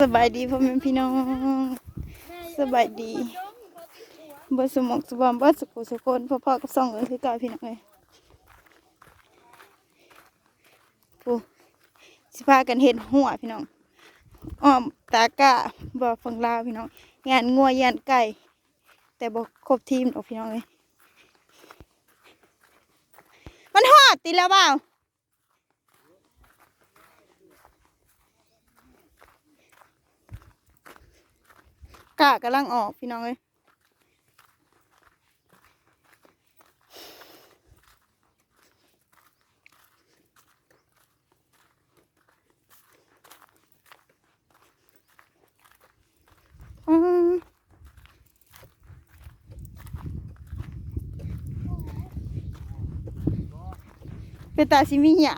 สบายดีพ่อแม่พี่น้องสบายดีเบอสมองสบอมบอสกุสุคนพ่อพ่อกับสองเอ๋ยคือเก่าพี่น้องเลยปูสิพากันเห็นหัวพี่น้องอ้อมตากะบ่ฟังลาวพี่น้องงานงัวยานไก่แต่บ่ครบทีมดอกพี่น้องเลยมันหอดติแล้วเปล่า กะกำลังออกพี่น้องเลยอืมเป็นตาซิมิหยา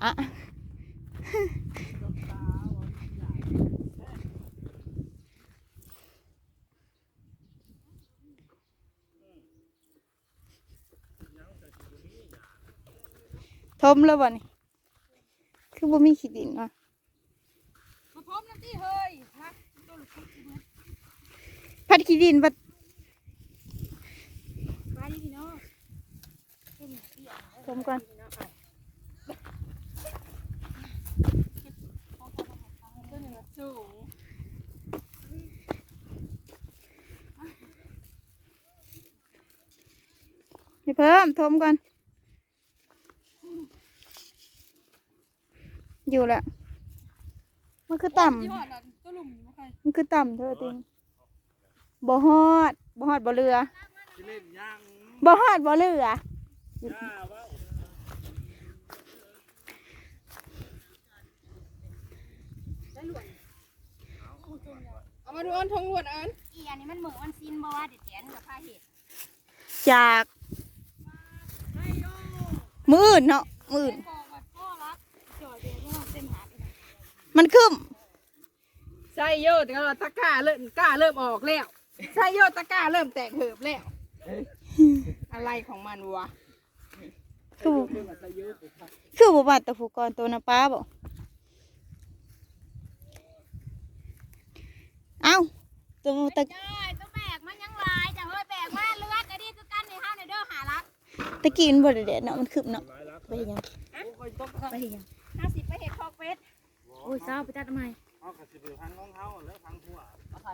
ทมแล้วบ่นี่คือบ่มีขี้ดินวะมาพร้อมน้ำตีเฮ้ยพักตัวลูกคิดนะพัดขี้ดินพัดไปดิพี่น้องทมก่อนตัวหนึ่งสูงนี่เพิ่มทมก่อน อยู่ละมันคือต่ำยี่ห้อนั้นตัวหลุมอยู่มั้งใครมันคือต่ำเธอติงบ่ฮอดบ่ฮอดบ่เรือสิเล่นยังบ่ฮอดบ่เรือย่าว่าเอามาดูอันทงลวดอันอีอันนี้มันเหมือนวันซินบ่ว่าเด็ดแขนกับผ้าเห็ดจาก มืออื่นเนาะมืออื่น กองวัดพ่อรักจ่อยเดียวว่าเต็มหาไป มันคึมใช่โยตะตะกร้าเริ่มกล้าเริ่มออกแล้วใช่โยตะกร้าเริ่มแตกเหิบแล้ว อะไรของมันวะคือบ่คือบ่บาดตะฟูกรตัวนะป้าบ่เอ้าตัวตะจ้อยตัวแบกมันยังหลายจะเฮ้ยแบกมาเลือดก็ดีคือกันในห้างในเด้อหารักตะกี้มันบ่ได้แดดเนาะมันคึมเนาะไปเฮ็ดหยังไปเฮ็ดหยัง อ้ยเจ้าไปจัดทำไมเอากระสิบพังของเขาแล้วพังหัว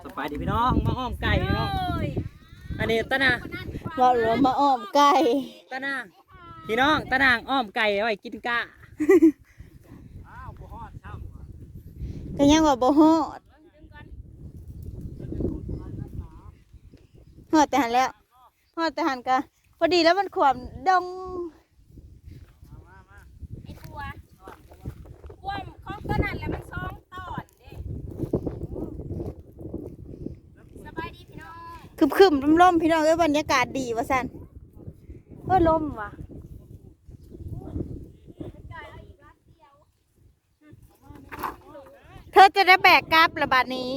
สบายดีพี่น้องมาอ้อมไก่พี่น้องยอันนี้ตะนางคนนั้นว่าเหลือมาอ้อมไก่ตะนางพี่น้องตะนางอ้อมไก่เอาไว้กินกะอ้าวบ่ฮอดช่ำก็ยังว่าบ่ฮอดฮอดแต่หันแล้วฮอดแต่หันกะพอดีแล้วมันขวามดอง ไอ้ตัวกล้วยของตัวนั้นแหละมันซองตอนเด้สบายดีพี่น้อง คึมคึมลมลมๆพี่น้องเอ้ยบรรยากาศดีว่ะสันเออลมว่ะเธอจะได้แบกกราฟระบาดนี้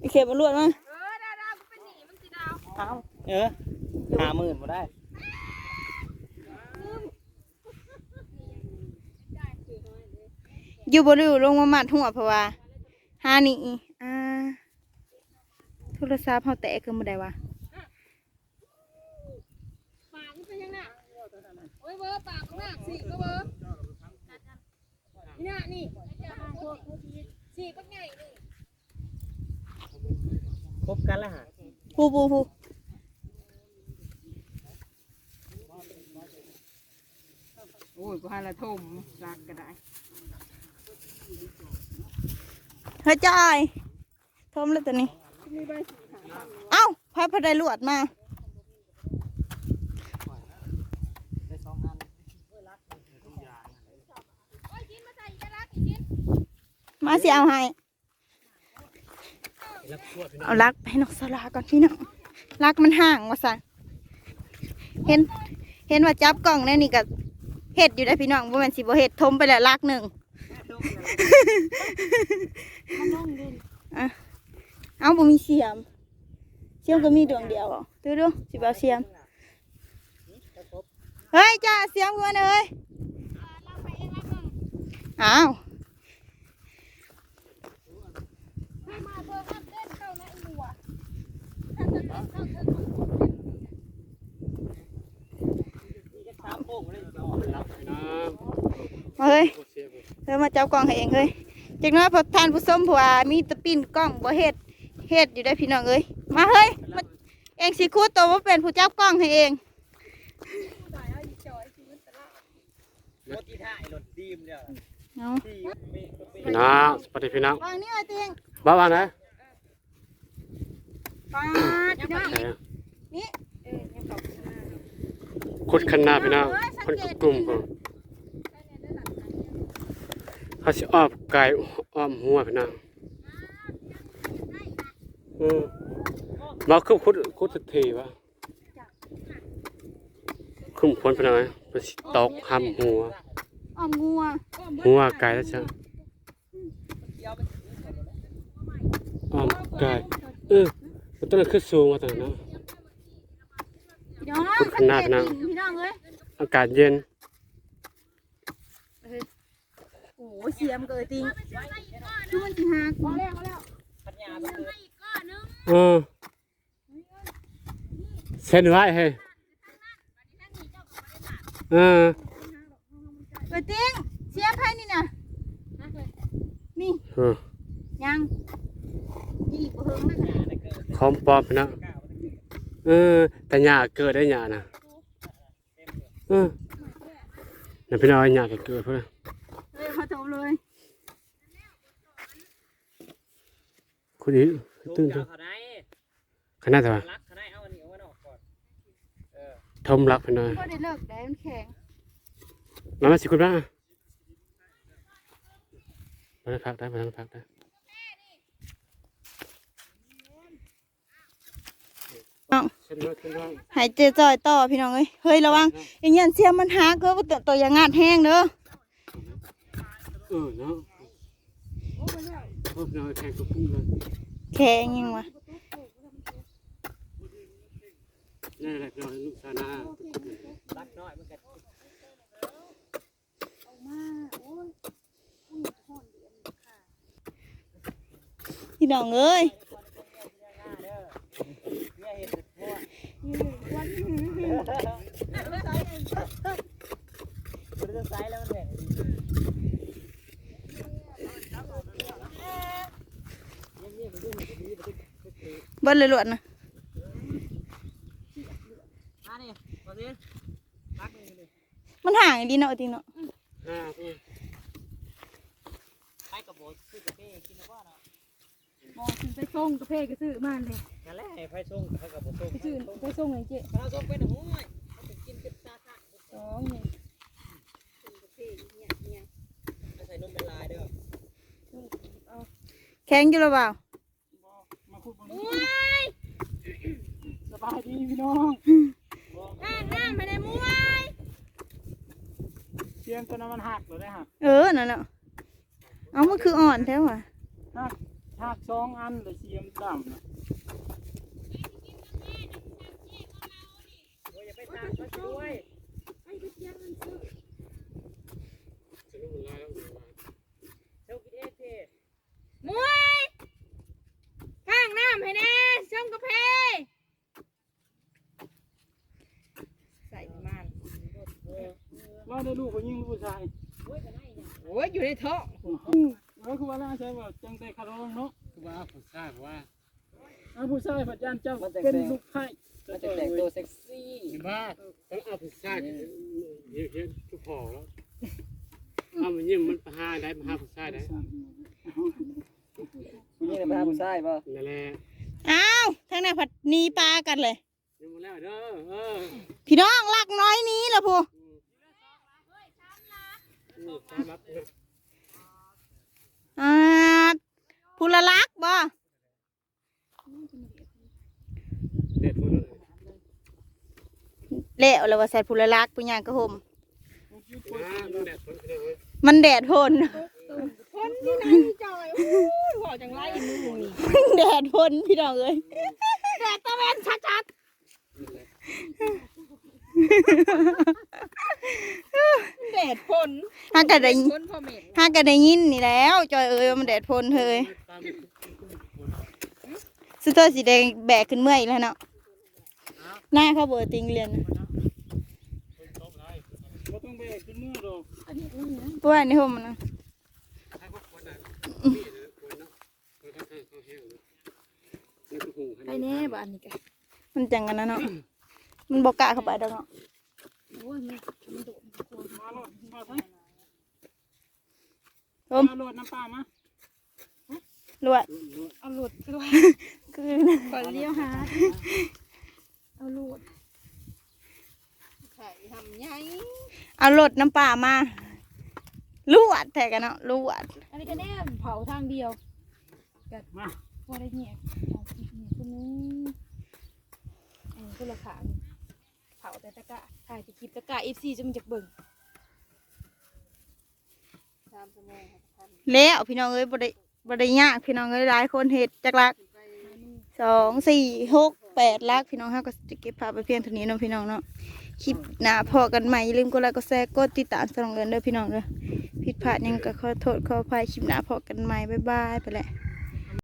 โอเคบรรลุมั้งเออดาวดาวกูเป็นหนีมันสิดาวเอาเออห้าหมื่นมาได้อยู่บริวลงมาหมัดหัวเพราะว่าหานี่อ่าโท รศัพท์เขาแตกขึ้นมาได้วะปากมันเป็นยังไงโอ้ยเบอร์ปากข้างหน้าสี่ก็เบอร์นี่น่ะนี่สี่ก็ใหญ่นี่ครบกันแล้วฮะผู้ผู้ผู้โอ้ยกูให้ละทุ่มรักก็ได้เฮ้ยจอยทมแล้วตัวนี้ เอ้าพายพอได้ลวดมาได้สองอันมาสิเอาให้แล้วขวดพี่น้องเอาลักไปให้นกสลาก่อนพี่น้องลักมันห่างว่าสันเห็น เห็นว่าจับกล่องแน่นี่ก็เห็ดอยู่ได้พี่น้องว่ามันสิบ่เห็ดทมไปแล้วลักหนึ่งอะ เอาบ่มีเสียม เสียมก็มีดวงเดียวเหรอดูดูสิบ่เอาเสียม เฮ้ยจ้าเสียมเงินเอ้ยอ้าวเอามเต้นเข้าเต้นเข้าเธอต้องกดเต้นสามโป่งเลยจะออกรับนะมาเฮ้ยเธอมาจับกล้องให้เองเฮ้ยจากนั้นพอทานผู้ชมผัวมีตะปินกล้องบ่เฮ็ด เฮ็ดอยู่ได้อพี่น้องเอ้ยมาเฮ้ยมาเองสิคูดตัวว่าเป็นผู้จับกล้องให้เองรถที่ท่ายรถดีมเนี่ยเอาที่เมฆก็เป็นพี่น้องสวัสดีพี่น้องวางนี่ไว้เตียงบ้าว่านะปาดพี่น้องไหนอะนี่ขุดขันหน้าพี่น้องคนกลุ่มๆผมเขาสิอ้อมไก่อ้อมหัวพี่น้อง อืมมาคือขุดขุดสักทีวะคุ้มผลพี่น้องเอ้ยมันสิตกห้ำหัวอ้อมงัวหัวไก่แล้วจ้ะอ้อมไก่เออมันต้นนั้นขึ้นสูงมาตอนนั้นเนาะพี่น้องขุดข้างหน้าพี่น้องพี่น้องเอ้ยอากาศเย็นโอ้ยเสียมเกิดจริงดูมันสิหักพอแล้วพอแล้วปัญญาไป เลยเออเส้นไว้เฮ้ยเออเกิดจริงเสียมไผนี่น่ะนี่เออยังยี่บ่เฮิงนะคอมปลอมพี่น้องเออแต่หญ้าเกิดได้หญ้านะเออนี่พี่น้องหญ้าก็เกิดเพื่อนเฮ้ยมาจบเลยคุณอีตุ้ตื่งนจาตัว เขาได้ขนาดแต่ว่ารักเขาได้เอาอันนี้เอาไว้นอกก่อนเออทมรักพี่น้องก็ได้เลิกได้มันแข็งมามาสิคุณบ้างมาพักได้มาพักได้น้องเส้นด้วยเส้นด้วยหายใจจ่อยต่อพี่น้องเอ้ยเฮ้ยระวังอย่างเงี้ยเสียมมันหักเก็ว่าตัวตัวอย่างงาดแห้งเด้อเออเนาะโอ้พี่น้องแข่งกับพุ่งเลยแข็งยังวะ นี่แหละพี่น้องลูกสาวนารักน้อยมันก็พี่น้องเอ้ยเนี่ยเห็นแต่พวกมันจะไซส์แล้วมันเห็นเบิ้ลเลยหลวดนะ มานี่มาสิรักเลยเลย มัน ห่างดีเนาะจริงเนาะอ่าพี่ไปกับโบสซื้อกาแฟกินแล้วว่าเนาะบอกถึงไปส่งกาแฟก็ซื้อมาเลยนั่นแหละให้ไฟส่งให้กับโบส่งไปซื้อไปส่งไอ้เจ๊เราส่งเป็นห้วยเขาไปกินเป็นซาซ่าสองเนี่ยไม่ใส่นมเป็นลายเด้อแข็งอยู่หรือเปล่าสบายดีพี่น้อง อ่างน้ำไปในมุ้ย เสียงตัวนั้นมันหักเลยนะฮะเออนั่นแหละเอามันคืออ่อนแท้ว่ะหักสองอันเลยเสียมดำนะโอ้ยอย่าไปตามเขาช่วยจะรู้มันลายแล้วเจ้ากินเองสิมุ้ยข้างน้ำให้แน่ส่งกาแฟใส่มัน ว่าได้ลูกผู้หญิงหรือผู้ชายโอ้ยอยู่ในท้องแล้วคือว่าล่าใช่ว่าจังแต่คารองเนาะคือว่าผู้ชายว่าเอาผู้ชายพระจันทร์เจ้าเป็นลูกไข่มันจะแต่งตัวเซ็กซี่เห็นป่ะต้องเอาผู้ชายเห็นเห็นทุกพอแล้วเอามันยิ่งมันพาได้พาผู้ชายได้ผู้หญิงเป็นผู้ชายป่ะนั่นแหละอ้าวทางหน้าผัดหนีปลากันเลยยังมาแล้วเด้อเออพี่น้องลักน้อยหนี้ละพูตามรับ อ่าพูละลักบ่เด็ดคนเละแล้วว่าใส่พูละลักปุญญางกระหมมันแดดพนคนที่นั่งจอยโอ้ยบอกจังไรมือนี่แดดพนพี่น้องเอ้ยแดดตะเวนชัดๆ ดดพ่นห้ากันได้พ่นพ่อเม็ดห้ากันได้ยินนี่แล้วจอยเอ้ยว่ามันแดดพนเฮ้ยตามสุดท้ายสีแดงแบกขึ้นเมื่อยอีกแล้วเนาะหน้าเขาเบอร์ติงเรียนน่ะบ่ต้องไปขึ้นมือดอกเพราะว่าในห้องมันนะให้พวกคนน่ะนี่นะคนเนาะคนข้างๆเขาแห้งเลยนี่คือหุงให้ไปแน่บ้านนี่กันมันจังกันนะเนาะมันบอกกล้าเข้าไปดอกเนาะโอ้ยมันมันโดด มันกลัวมาโลดมาใส่ผมมาโลดน้ำปลามาลวดเอาหลุดด้วยคือก่อนเลี้ยวหาเอาหลุดไข่ทำไงเอารถน้ำปลามาลวดแทกันเนาะลวด อันนี้ก็แน่เผาทางเดียวมาพอได้เนี่ยเผาอีกเนี่ยคนนึงอันนี้คนละขางเผาแต่ตะกะ ถ่ายคลิปตะกะเอฟซีจะมันจะเบิ่งตามสมงครับแล้วพี่น้องเอ้ยบ่ได้บ่ได้ยากพี่น้องเอ้ยหลายคนเฮ็ดจักลักสองสี่หกแปดลักพี่น้องเฮาก็จะเก็บภาพไปเพียงเท่านี้เนาะพี่น้องเนาะคลิปหน้าพอกันใหม่อย่าลืมกดไลค์กดแชร์กดติดตามสองเดือนเด้อพี่น้องเด้อผิดพลาดหยังก็ขอโทษขออภัยคลิปหน้าพอกันใหม่บ๊ายบายไปแหละ